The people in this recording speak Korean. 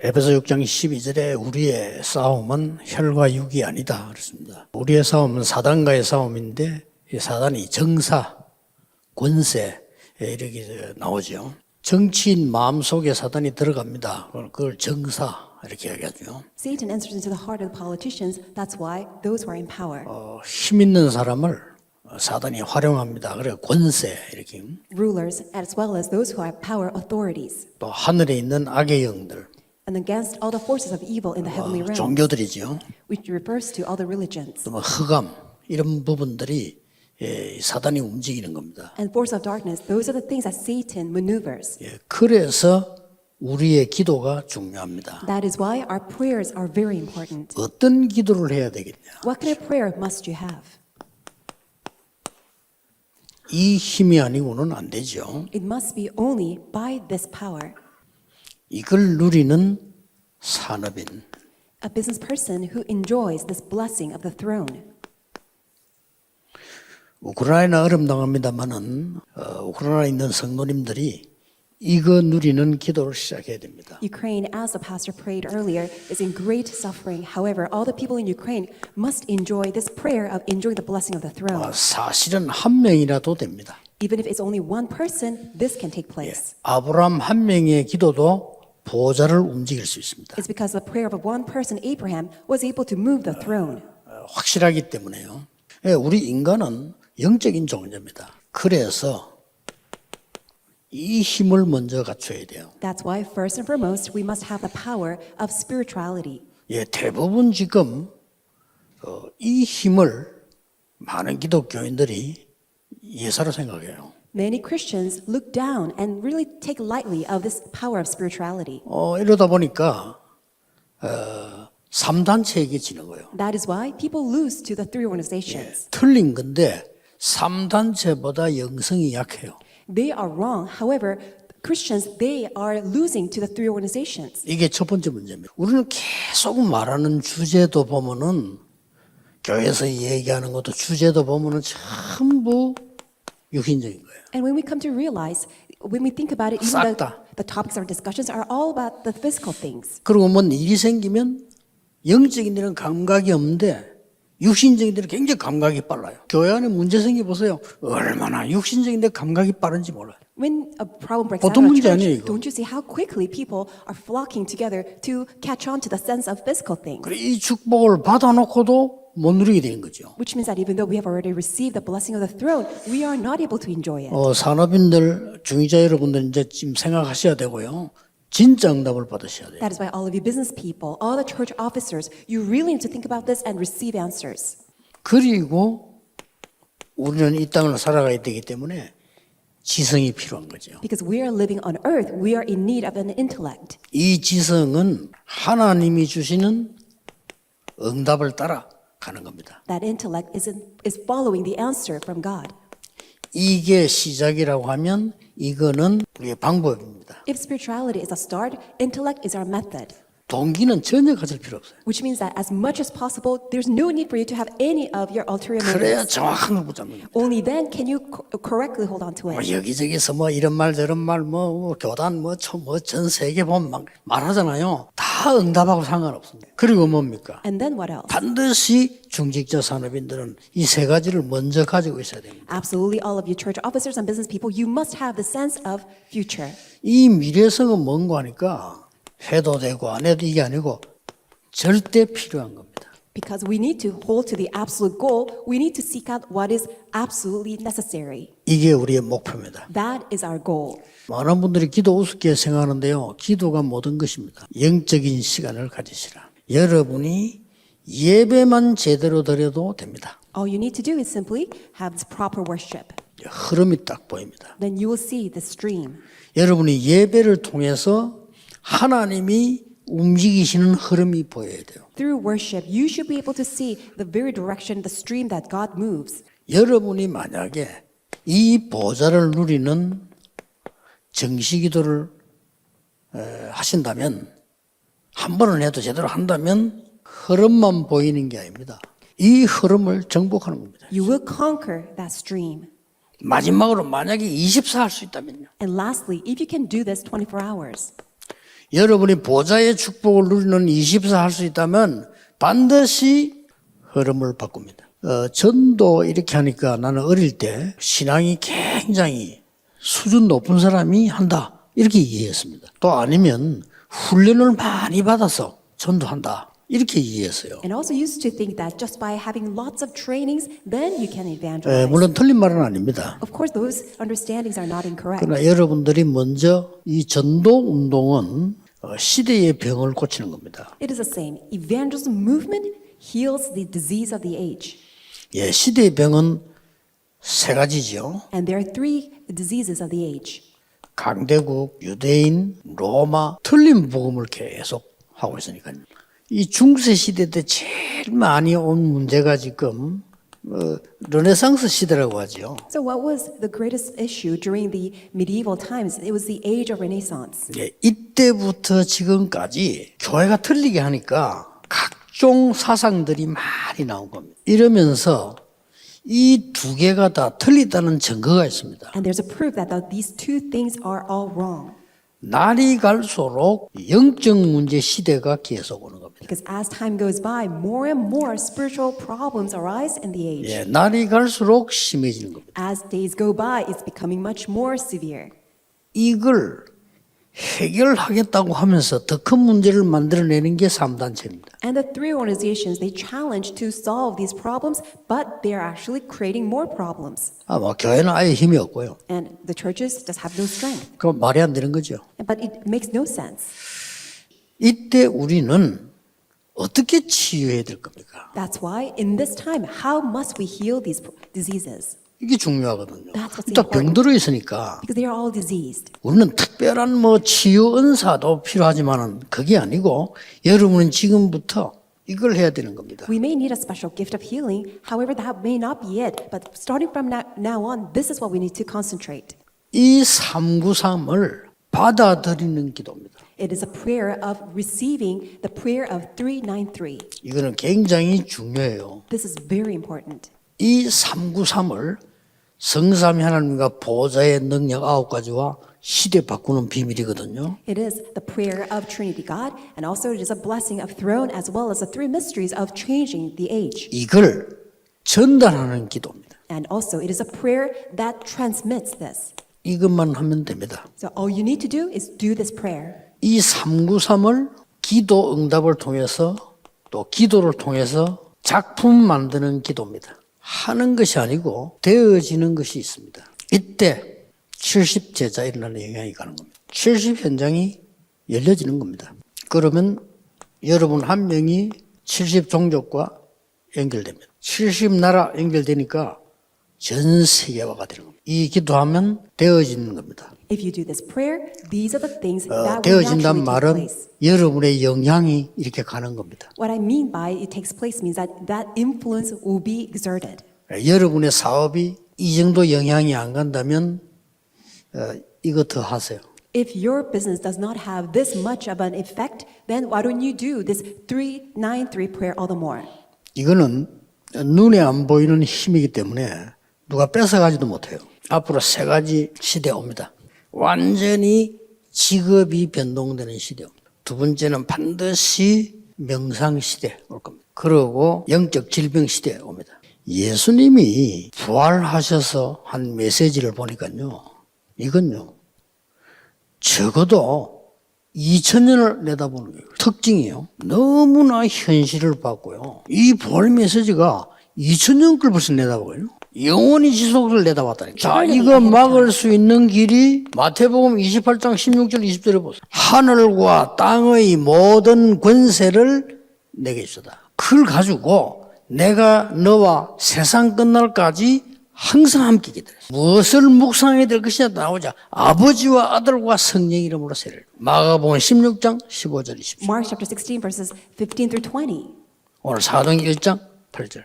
에베소 6장 12절에 우리의 싸움은 혈과 육이 아니다 그렇습니다. 우리의 싸움은 사단과의 싸움인데 이 사단이 정사, 권세 이렇게 나오죠. 정치인 마음 속에 사단이 들어갑니다. 그걸 정사 이렇게 얘기하죠. Satan enters into the heart of the politicians. That's why those who are in power, 어, 힘 있는 사람을 사단이 활용합니다. 그래 권세 이렇게 rulers, as well as those who are power authorities, 또 하늘에 있는 악의 영들 and against all the forces of evil in the heavenly realm, 종교들이죠. which refers to all the religions. 또뭐 흑암 이런 부분들이 예, 사단이 움직이는 겁니다. And force of darkness, those are the things that Satan maneuvers. 예, 그래서 우리의 기도가 중요합니다. That is why our prayers are very important. 어떤 기도를 해야 되겠냐? What kind of prayer must you have? 이 힘이 아니고는 안 되죠. It must be only by this power. 이걸 누리는 산업인, A business person who enjoys this blessing of the throne. 우크라이나 어려움 당합니다만은 어, 우크라이나에 있는 성도님들이 이거 누리는 기도를 시작해야 됩니다. Ukraine, as the pastor prayed earlier, is in great suffering. However, all the people in Ukraine must enjoy this prayer of enjoying the blessing of the throne. 아, 사실은 한 명이라도 됩니다. Even if it's only one person, this can take place. 아브라함 한 명의 기도도 보좌를 움직일 수 있습니다. It's because the prayer of one person, Abraham, was able to move the throne. 어, 확실하기 때문에요. 예, 우리 인간은 영적인 존재입니다. 그래서 이 힘을 먼저 갖춰야 돼요. That's why, first and foremost, we must have the power of spirituality. 예, 대부분 지금 어, 이 힘을 많은 기독교인들이 예사로 생각해요. Many Christians look down and really take lightly of this power of spirituality. 어, 이러다 보니까 어, 3단체에게 지는 거예요. That is why people lose to the three organizations. 틀린 건데 3단체보다 영성이 약해요. They are wrong. However, Christians, they are losing to the three organizations. 이게 첫 번째 문제입니다. 우리는 계속 말하는 주제도 보면은 교회에서 얘기하는 것도 주제도 보면은 전부 육신적인 거예요. And when we come to realize, when we think about it, even 싹 the, 다. the topics of our discussions are all about the physical things. 그리고 뭔 일이 생기면 영적인 데는 감각이 없는데 육신적인 데는 굉장히 감각이 빨라요. 교회 안에 문제 생겨 보세요. 얼마나 육신적인 데 감각이 빠른지 몰라요. When a problem breaks out 보통 of a 문제 아니에요, church, 이거. don't you see how quickly people are flocking together to catch on to the sense of physical things? 그래 이 축복을 받아놓고도 못 누리게 되는 거죠. Which means that even though we have already received the blessing of the throne, we are not able to enjoy it. 어, 산업인들, 중위자 여러분들 이제 지금 생각하셔야 되고요. 진짜 응답을 받으셔야 돼요. That is why all of you business people, all the church officers, you really need to think about this and receive answers. 그리고 우리는 이 땅을 살아가야 되기 때문에 지성이 필요한 거죠. Because we are living on earth, we are in need of an intellect. 이 지성은 하나님이 주시는 응답을 따라 가는 겁니다. That intellect is, is following the answer from God. 이게 시작이라고 하면 이거는 우리의 방법입니다. If spirituality is a start, intellect is our method. 동기는 전혀 가질 필요 없어요. Which means that as much as possible, there's no need for you to have any of your ulterior 그래야 motives. 정확한 걸 붙잡는 거예요. Only then can you co- correctly hold on to 뭐 it. 여기저기서 뭐 이런 말 저런 말 뭐, 뭐 교단 뭐전 세계 보면 막 말하잖아요. 다 응답하고 상관없습니다. 그리고 뭡니까? And then what else? 반드시 중직자 산업인들은 이 세 가지를 먼저 가지고 있어야 됩니다. Absolutely, all of you church officers and business people, you must have the sense of future. 이 미래성은 뭔가 하니까 해도 되고 안 해도 이게 아니고 절대 필요한 겁니다. Because we need to hold to the absolute goal, we need to seek out what is absolutely necessary. 이게 우리의 목표입니다. That is our goal. 많은 분들이 기도 우습게 생각하는데요. 기도가 모든 것입니다. 영적인 시간을 가지시라. 여러분이 예배만 제대로 드려도 됩니다. All you need to do is simply have proper worship. 흐름이 딱 보입니다. Then you will see the stream. 여러분이 예배를 통해서 하나님이 움직이시는 흐름이 보여야 돼요. Through worship, you should be able to see the very direction, the stream that God moves. 여러분이 만약에 이 보좌를 누리는 정시기도를 에, 하신다면 한 번은 해도 제대로 한다면 흐름만 보이는 게 아닙니다. 이 흐름을 정복하는 겁니다. You will conquer that stream. 마지막으로 만약에 24할 수 있다면요. And lastly, if you can do this 24 hours, 여러분이 보좌의 축복을 누리는 24 할 수 있다면 반드시 흐름을 바꿉니다. 어, 전도 이렇게 하니까 나는 어릴 때 신앙이 굉장히 수준 높은 사람이 한다. 이렇게 이해했습니다. 또 아니면 훈련을 많이 받아서 전도한다. 이렇게 이해했어요. And also used to think that just by having lots of trainings, then you can 에, evangelize. 물론 틀린 말은 아닙니다. Of course, those understandings are not incorrect. 그러나 여러분들이 먼저 이 전도 운동은 어, 시대의 병을 고치는 겁니다. It is the same. Evangelism movement heals the disease of the age. 예, 시대의 병은 세 가지죠. And there are three diseases of the age 강대국, 유대인, 로마, 틀린 복음을 계속 하고 있으니까요. 이 중세 시대 때 제일 많이 온 문제가 지금 어, 르네상스 시대라고 하죠. So, what was the greatest issue during the medieval times? It was the age of Renaissance. 예, 이때부터 지금까지 교회가 틀리게 하니까 각종 사상들이 많이 나온 겁니다. 이러면서 이 두 개가 다 틀리다는 증거가 있습니다. And there's a proof that the, these two things are all wrong. 날이 갈수록 영적 문제 시대가 계속 오는 겁니다. Because as time goes by, more and more spiritual problems arise in the age. 예, 날이 갈수록 심해지는 겁니다. As days go by, it's becoming much more severe. 이걸 해결하겠다고 하면서 더 큰 문제를 만들어내는 게 3단체입니다. And the three organizations, they challenge to solve these problems, but they are actually creating more problems. 아마 교회는 아예 힘이 없고요. And the churches just have no strength. 그럼 말이 안 되는 거죠. But it makes no sense. 이때 우리는 어떻게 치유해야 될 겁니까? That's why in this time, how must we heal these diseases? 이게 중요하거든요. Important. 병들어 있으니까. 우리는 특별한 뭐 치유 은사도 필요하지만은 그게 아니고 여러분은 지금부터 이걸 해야 되는 겁니다. We may need a special gift of healing. However, that may not be it. But starting from now, now on, this is what we need to concentrate. 이 393을 받아들이는 기도입니다. It is a prayer of receiving the prayer of 393. 이거는 굉장히 중요해요. This is very important. 이 393을 성삼위 하나님과 보좌의 능력 아홉 가지와 시대 바꾸는 비밀이거든요. It is the prayer of Trinity God, and also it is a blessing of throne as well as the three mysteries of changing the age. 이걸 전달하는 기도입니다. And also, it is a prayer that transmits this. 이것만 하면 됩니다. So, all you need to do is do this prayer. 이 393을 기도 응답을 통해서 또 기도를 통해서 작품 만드는 기도입니다. 하는 것이 아니고 되어지는 것이 있습니다. 이때 70 제자 일어나는 영향이 가는 겁니다. 70 현장이 열려지는 겁니다. 그러면 여러분 한 명이 70 종족과 연결됩니다. 70 나라 연결되니까 전 세계화가 되는 겁니다. 이 기도하면 되어지는 겁니다. If you do this prayer, these are the things 어, take 말은 place. 여러분의 영향이 이렇게 가는 겁니다. What I mean by it takes place means that that influence will be exerted. 여러분의 사업이 이 정도 영향이 안 간다면 어, 이거 더 하세요. If your business does not have this much of an effect, then why don't you do this 393 prayer all the more? 이거는 눈에 안 보이는 힘이기 때문에 누가 뺏어가지도 못해요. 앞으로 세 가지 시대 옵니다. 완전히 직업이 변동되는 시대. 두 번째는 반드시 명상 시대 올 겁니다. 그리고 영적 질병 시대 옵니다. 예수님이 부활하셔서 한 메시지를 보니까요. 이건요. 적어도 2000년을 내다보는 거예요. 특징이에요. 너무나 현실을 봤고요. 이 부활 메시지가 2000년 걸 벌써 내다보고요. 영원히 지속을 내다봤다니까. 자, 이거 막을 수 있는 길이 마태복음 28장 16절 20절에 보세요. 하늘과 땅의 모든 권세를 내게 주다. 그걸 가지고 내가 너와 세상 끝날까지 항상 함께 기다려. 무엇을 묵상해야 될 것이냐 나오자. 아버지와 아들과 성령 이름으로 세를. 마가복음 16장 15절 20절. Mark chapter 16, verses 15 through 20. 오늘 사도행 1장 8절.